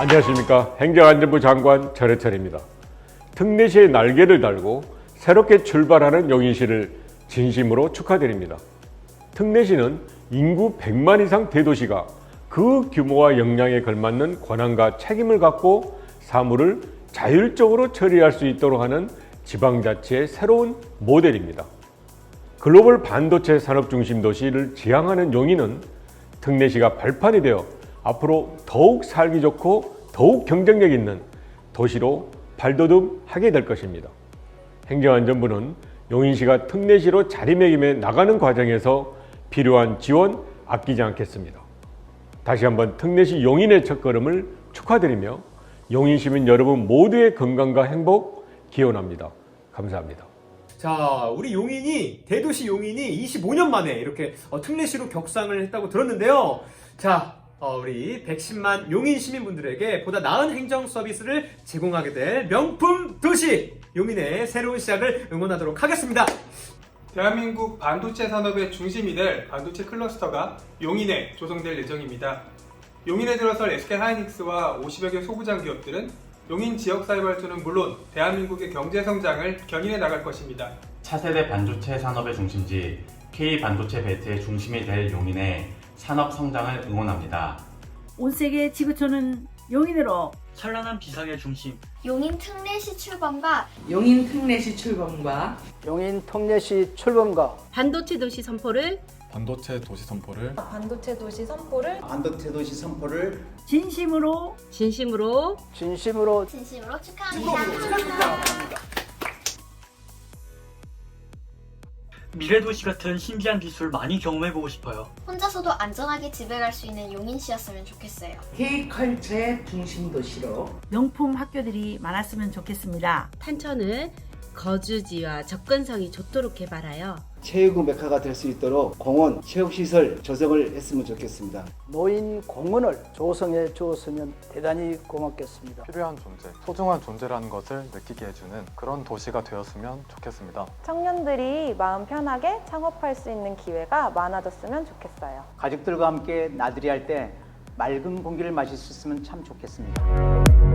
안녕하십니까 행정안전부 장관 전해철입니다. 특례시의 날개를 달고 새롭게 출발하는 용인시를 진심으로 축하드립니다. 특례시는 인구 100만 이상 대도시가 그 규모와 역량에 걸맞는 권한과 책임을 갖고 사무를 자율적으로 처리할 수 있도록 하는 지방자치의 새로운 모델입니다. 글로벌 반도체 산업 중심 도시를 지향하는 용인은 특례시가 발판이 되어 앞으로 더욱 살기 좋고 더욱 경쟁력 있는 도시로 발돋움하게 될 것입니다. 행정안전부는 용인시가 특례시로 자리매김해 나가는 과정에서 필요한 지원 아끼지 않겠습니다. 다시 한번 특례시 용인의 첫걸음을 축하드리며 용인 시민 여러분 모두의 건강과 행복 기원합니다. 감사합니다. 자, 우리 용인이 대도시 용인이 25년 만에 이렇게 어, 특례시로 격상을 했다고 들었는데요. 자, 어, 우리 110만 용인 시민분들에게 보다 나은 행정 서비스를 제공하게 될 명품 도시 용인의 새로운 시작을 응원하도록 하겠습니다. 대한민국 반도체 산업의 중심이 될 반도체 클러스터가 용인에 조성될 예정입니다. 용인에 들어설 SK 하이닉스와 50여 개 소부장 기업들은 용인 지역 사회 발전은 물론 대한민국의 경제 성장을 견인해 나갈 것입니다. 차세대 반도체 산업의 중심지 K 반도체 벨트의 중심이 될 용인의 산업 성장을 응원합니다. 온 세계 지구촌은 용인으로 찬란한 비상의 중심 용인 특례시 출범과 용인 특례시 출범과 용인 통례시 출범과 반도체 도시 선포를 반도체 도시 선포를 반도체 도시 선포를 반도체 도시 선포를 진심으로 진심으로 진심으로 진심으로 축하합니다. 미래 도시 같은 신비한 기술 많이 경험해보고 싶어요. 혼자서도 안전하게 집에 갈 수 있는 용인시였으면 좋겠어요. K컬처의 중심 도시로 명품 학교들이 많았으면 좋겠습니다. 탄천은 거주지와 접근성이 좋도록 개발하여 체육 메카가 될 수 있도록 공원, 체육시설 조성을 했으면 좋겠습니다. 노인 공원을 조성해 주었으면 대단히 고맙겠습니다. 필요한 존재, 소중한 존재라는 것을 느끼게 해주는 그런 도시가 되었으면 좋겠습니다. 청년들이 마음 편하게 창업할 수 있는 기회가 많아졌으면 좋겠어요. 가족들과 함께 나들이 할 때 맑은 공기를 마실 수 있으면 참 좋겠습니다.